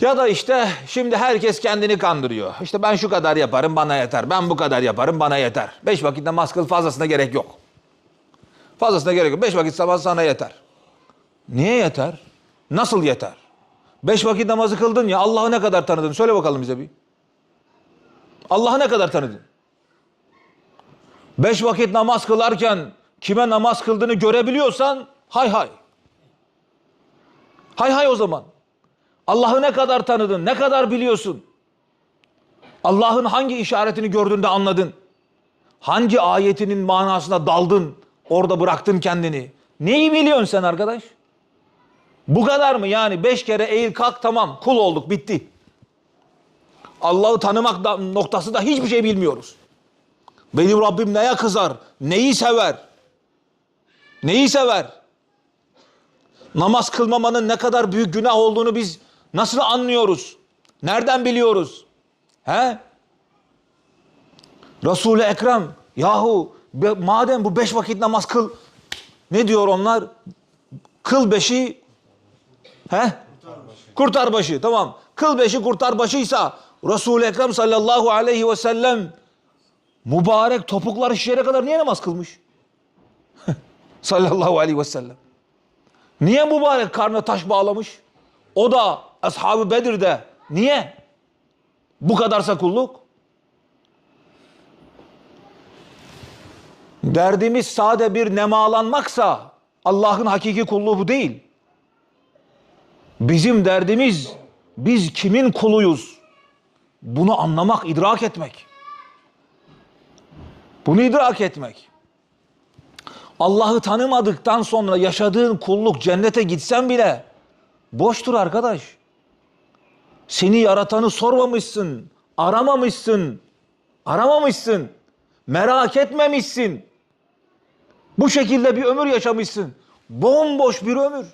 Ya da işte şimdi herkes kendini kandırıyor. İşte ben şu kadar yaparım bana yeter. Ben bu kadar yaparım bana yeter. Beş vakit namaz kıl fazlasına gerek yok. Fazlasına gerek yok. Beş vakit namaz sana yeter. Niye yeter? Nasıl yeter? Beş vakit namazı kıldın ya Allah'ı ne kadar tanıdın? Söyle bakalım bize bir. Allah'ı ne kadar tanıdın? Beş vakit namaz kılarken kime namaz kıldığını görebiliyorsan hay hay. Hay hay o zaman. Allah'ı ne kadar tanıdın, ne kadar biliyorsun? Allah'ın hangi işaretini gördüğünde anladın? Hangi ayetinin manasına daldın, orada bıraktın kendini? Neyi biliyorsun sen arkadaş? Bu kadar mı yani? Beş kere eğil kalk tamam kul olduk bitti. Allah'ı tanımak da, noktası da hiçbir şey bilmiyoruz. Benim Rabbim neye kızar? Neyi sever? Neyi sever? Namaz kılmamanın ne kadar büyük günah olduğunu biz nasıl anlıyoruz? Nereden biliyoruz? He? Resul-i Ekrem yahu be- madem bu beş vakit namaz kıl ne diyor onlar? Kıl beşi he? Kurtar başı tamam. Kıl beşi kurtar başıysa Resul-i Ekrem sallallahu aleyhi ve sellem mübarek topukları şişere kadar niye namaz kılmış? sallallahu aleyhi ve sellem. Niye mübarek karnına taş bağlamış? O da Ashab-ı Bedir'de. Niye? Bu kadarsa kulluk. Derdimiz sade bir nemalanmaksa Allah'ın hakiki kulluğu bu değil. Bizim derdimiz biz kimin kuluyuz? Bunu anlamak, idrak etmek. Bunu idrak etmek. Allah'ı tanımadıktan sonra yaşadığın kulluk cennete gitsen bile boştur arkadaş. Seni yaratanı sormamışsın, aramamışsın, aramamışsın, merak etmemişsin. Bu şekilde bir ömür yaşamışsın. Bomboş bir ömür.